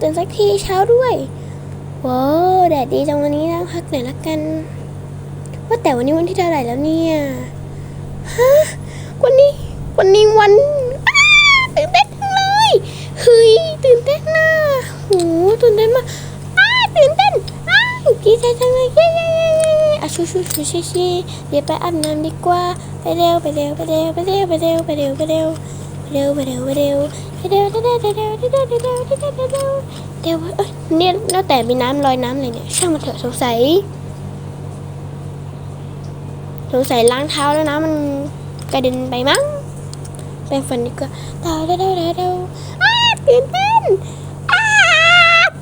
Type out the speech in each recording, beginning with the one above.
ตื่นสักทีเช้าด้วยว้าวแดดดีจังวันนี้นะพักหน่อยละกัน ว่าแต่วันนี้วันที่เท่าไหร่แล้วเนี่ยฮะวันนี้วันนี้วันตื่นเต้นเลยเฮ้ยตื่นเต้นนะโหตื่นเต้นมากอ้าตื่นเต้นอ้าดีใจจังเลยเย้เย้เย้เย้อะชูชูชูชูชูเดี๋ยวไปอาบน้ำดีกว่าไปเร็วไปเร็วไปเร็วไปเร็วไปเร็วไปเร็วไปเร็วไปเร็วไปเร็วไปเร็ว เร็วไปเร็วไปเร็วไปเร็วไปเร็วไปเร็วไปเร็วไปเร็วเดี๋ยวเอ้ยเนี่ยแล้วแต่มีน้ำลอยน้ำอะไรเนี่ย ช่างมันเถอะสงสัยสงสัยล้างเท้าแล้วนะมันกระเด็นไปมั้งแปรงฟันดีกว่าเดาเดาเดาเดาเดาอ้าตื่นเต้น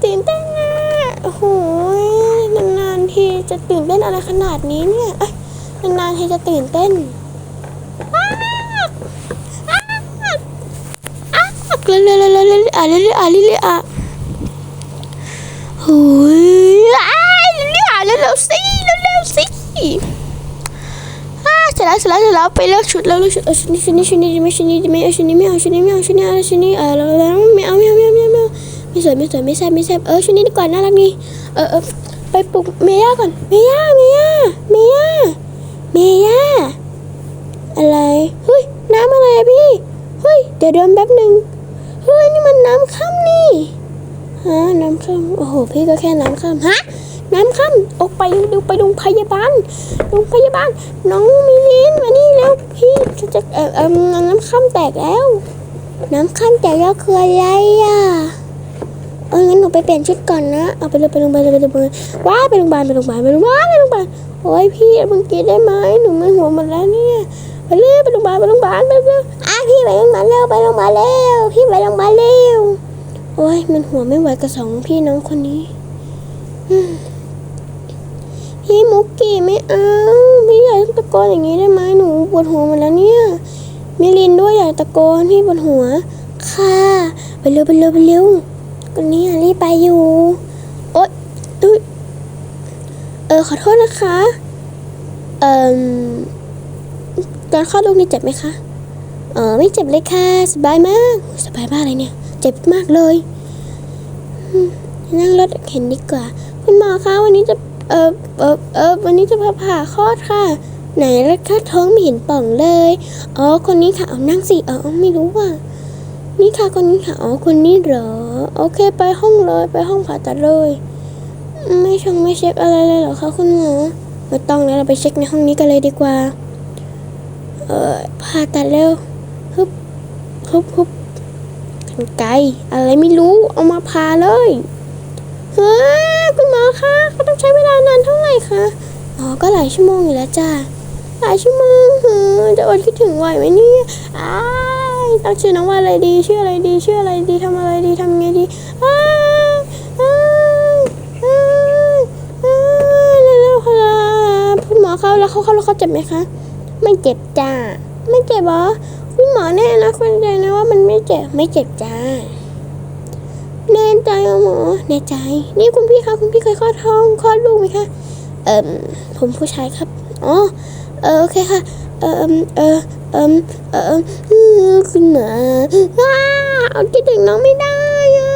ตื่นเต้นอะโอ้โหนานๆทีจะตื่นเต้นอะไรขนาดนี้เนี่ยนานๆทีจะตื่นเต้นอ้าอ้า อ้าเร็วเร็วเร็วเร็วเร็วอะเร็วเร็วอะเร็วเร็วอะโอ้ยอ้าเร็วเร็วอะเร็วเร็วสิเร็วเร็วสิอ่าเสร็จแล้วเสร็จแล้วเสร็จแล้วไปเลือกชุดแล้วเลือกชุดเอาชุดนี้ชุดนี้ชุดนี้ไม่ชุดนี้ไม่เอาชุดนี้ไม่เอาชุดนี้ไม่เอาชุดนี้เอาชุดนี้เออแล้วไม่เอาไม่เอาไม่เอาไม่เอาไม่สวยไม่สวยไม่แซ่บไม่แซ่บเออชุดนี้ดีกว่าน่ารักดีเออเออไปปลุกเมย่าก่อนเมย่าเมย่าเมย่าเมย่าอะไรเฮ้ยน้ำอะไรพี่เฮ้ยเดี๋ยวเดินแป๊บหนึ่ง เฮ้ยนี่มันน้ำค่ำนี่ฮะน้ำค่ำโอ้โหพี่ก็แค่น้ำค่ำฮะน้ำค่ำออกไปดูไปโรงพยาบาลโรงพยาบาลน้องมิลินมานี่แล้วพี่จะจะเออเออน้ำข้ามแตกแล้ว น้ำข้ามแตกแล้วคืออะไรอะเอองั้นหนูไปเปลี่ยนชุดก่อนนะเอาไปเลยไปโรงพยาบาลไปโรงพยาบาลว้าไปโรงพยาบาลไปโรงพยาบาลไปโรงพยาบาลไปโรงพยาบาลโอ้ยพี่มึงกินได้ไหมหนูไมันหัวหมดแล้วเนี่ย ไปเลยไปโรงพยาบาลไปโรงพยาบาลไปเร็วอะพี่ไปโรงพยาบาลเร็วไปโรงพยาบาลเร็วพี่ไปโรงพยาบาลเร็วโอ้ยมันหัวไม่ไหวกับสองพี่น้องคนนี้พี่มุกกี้ไม่เอาพี่อยากตะโกนอย่างนี้ได้ไหมหนูปวดหัวหมดแล้วเนี่ยมิลินด้วยอยากตะโกนพี่ปวดหัว ค่ะไปเร็วไปเร็วไปเร็วก็นี่รีบไปอยู่โอ๊ยอุ๊ยเออขอโทษนะคะ เอ่อ ตอนคลอดลูกนี่เจ็บไหมคะเออไม่เจ็บเลยค่ะ สบายมาก สบายมากเลยเนี่ย เจ็บมากเลยนั่งรถเข็นดีกว่า คุณหมอคะวันนี้จะเออเออเออวันนี้จะพาผ่าคลอดค่ะ ไหนแล้วค่าท้องไม่เห็นป่องเลย อ๋อคนนี้ค่ะเอานั่งสิเออไม่รู้ว่า นี่ค่ะคนนี้ค่ะอ๋อคนนี้เหรอ โอเค ไปห้องเลยไปห้องผ่าตัดเลย ไม่ชงไม่เช็คอะไรเลยเหรอคะคุณหมอไม่ต้องแล้วเราไปเช็คในห้องนี้กันเลยดีกว่า เออผ่าตัดเร็วฮึบฮึบฮึบกันไกอะไรไม่รู้เอามาผ่าเลยเฮ้ยคุณหมอคะเขาต้องใช้เวลานานเท่าไหร่คะอ๋อก็หลายชั่วโมงอยู่แล้วจ้าหลายชั่วโมงเฮ้ยจะอดคิดถึงไหวไหมเนี่ยอ้ายตั้งชื่อน้องว่าอะไรดีชื่ออะไรดีชื่ออะไรดีทำอะไรดีทำไงดีอ้ายอ้ายอ้ายอ้ายเร็วๆค่ะคุณหมอเขาแล้วเขาเขาแล้วเขาเจ็บไหมคะ ไม่เจ็บจ้า ไม่เจ็บเหรอคุณหมอแน่นะคุณใจนะว่ามันไม่เจ็บไม่เจ็บจ้าแน่ใจหมอแน่ใจ นี่คุณพี่คะคุณพี่เคยคลอดท้องคลอดลูกไหมคะเอ่มผมผู้ชายครับอ๋อเออโอเคค่ะ เอ่มเออเอ่มเอ่มเออคุณหมออ้าเอาคิดถึงน้องไม่ได้อะ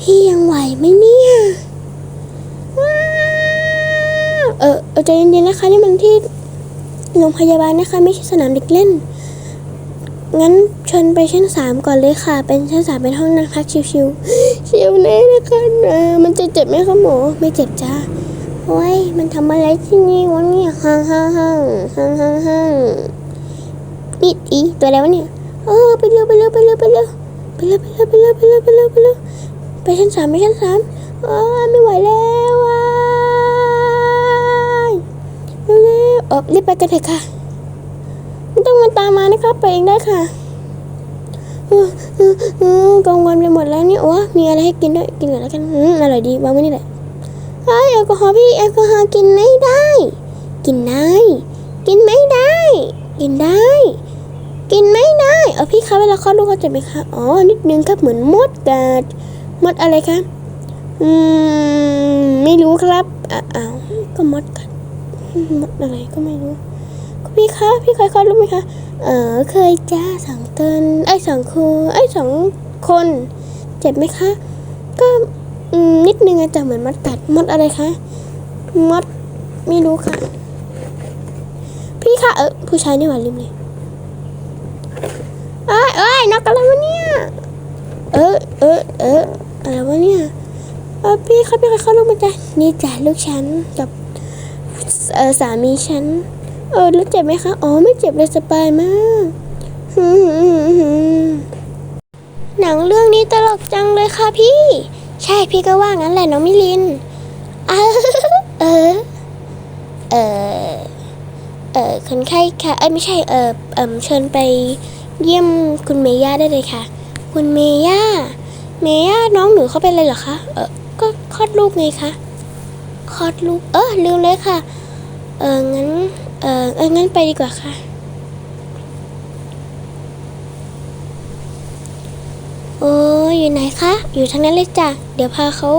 พี่ยังไหวไหมเนี่ย เออเออใจเย็นๆนะคะนี่มันที่โรงพยาบาลนะคะ ไม่ใช่สนามเด็กเล่น งั้นเชิญไปชั้นสามก่อนเลยค่ะ เป็นชั้นสามเป็นห้องนั่งพักชิวๆชิวแน่นะคะเออมันจะเจ็บไหมคะหมอไม่เจ็บจ้าโอ้ยมันทำอะไรที่นี่วะเนี่ยฮ่างฮ่างฮ่างฮ่างฮ่างฮ่านี่อีตัวอะไรวะเนี่ยเออไปเร็วไปเร็วไปเร็วไปเร็วไปเร็วไปเร็วไปเร็วไปเร็วไปเร็วไปเร็วไปชั้นสามไปชั้นสามเออไม่ไหวแล้วอะ เร็วๆเออรีบไปกันเถอะค่ะ ไม่ต้องมาตามมานะครับ ไปเองได้ค่ะเออเออเออกลางวันไปหมดแล้วเนี่ยโอ้มีอะไรให้กินด้วย กินก่อนแล้วกันอืมอร่อยดีวางไว้นี่แหละเฮ้ยแอลกอฮอล์พี่แอลกอฮอล์กินไม่ได้ กินได้ กินไม่ได้ กินได้ กินไม่ได้ เออพี่คะเวลาคลอดลูกเขาเจ็บไหมคะ อ๋อ นิดนึงครับเหมือนมดกัดมดอะไรคะ อืม ไม่รู้ครับอ้าวก็มดกัด อะไรก็ไม่รู้ก็พี่คะพี่เคยคลอดลูกไหมคะเออเคยจ้าสองตนไอ้สองครูไอ้สองคน เจ็บไหมคะ ก็นิดนึงอะจะเหมือนมัดกัดมัดอะไรคะมัดไม่รู้ค่ะ พี่คะเออผู้ชายนี่หว่าลืมเลยเอ้ยเอ้ยนกอะไรวะเนี่ยเออเออเอออะไรวะเนี่ยเออพี่คะพี่เคยเข้าลูกไหมจ๊ะนี่จ้ะลูกฉันกับ เออสามีฉัน เออแล้วเจ็บไหมคะ อ๋อไม่เจ็บเลยสบายมากหืมหืมหืมหนังเรื่องนี้ตลกจังเลยค่ะพี่ ใช่พี่ก็ว่างั้นแหละน้องมิลิน เออ เออ เออเออคนไข้ค่ะ เอ้ยไม่ใช่ เออเออเชิญไปเยี่ยมคุณเมย่าได้เลยค่ะ คุณเมย่า เมย่าน้องหนูเขาเป็นอะไรเหรอคะ เออก็คลอดลูกไงคะ คลอดลูก เออลืมเลยค่ะ เอองั้น เออเอองั้นไปดีกว่าค่ะ โอ้อยู่ไหนคะ อยู่ทางนั้นเลยจ้ะ เดี๋ยวพาเขา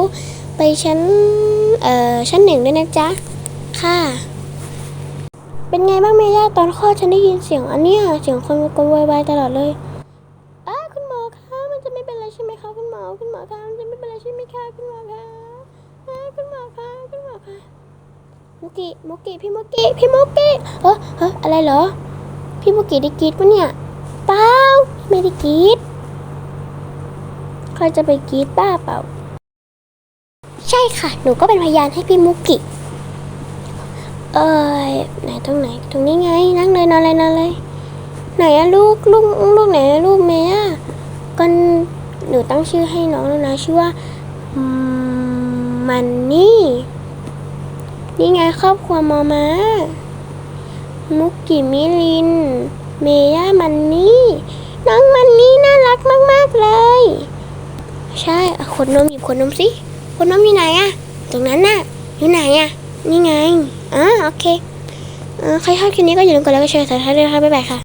ไปชั้น เอ่อ ชั้นหนึ่งด้วยนะจ๊ะ ค่ะ เป็นไงบ้างเมย่าตอนคลอดฉันได้ยินเสียงอันเนี้ยเสียงคนกวยวายตลอดเลยอ้าคุณหมอคะ มันจะไม่เป็นไรใช่ไหมคะ คุณหมอ คุณหมอคะ มันจะไม่เป็นไรใช่ไหมคะ คุณหมอคะ อ้าคุณหมอคะคุณหมอคะมุกิมุกิพี่มุกิพี่มุกิเออเอออะไรเหรอ พี่มุกิได้กรีดปะเนี่ยเปล่าไม่ได้กรีดใครจะไปกรีดบ้าเปล่า ใช่ค่ะ หนูก็เป็นพยานให้พี่มุกิ เอ้ยไหนตรงไหน ตรงนี้ไง นั่งเลยนอนเลยนอนเลย ไหนอะลูกลูกลูกไหนลูกเมย์อะก็หนูตั้งชื่อให้น้องแล้วนะ ชื่อว่าอื มันนี่ นี่ไงครอบครัวมอมามุกกิมิลิน เมย่ามันนี่ น้องมันนี่น่ารักมาก ๆ เลย ใช่ขวดนมหยิบขวดนมสิขวดนมอยู่ไหนอะตรงนั้นน่ะ อยู่ไหนอะนี่ไงอ่าโอเคเออใครชอบคลิปนี้ก็อย่าลืมกดไลค์กดแชร์สายท้ายด้วยนะคะบ๊ายบายค่ะ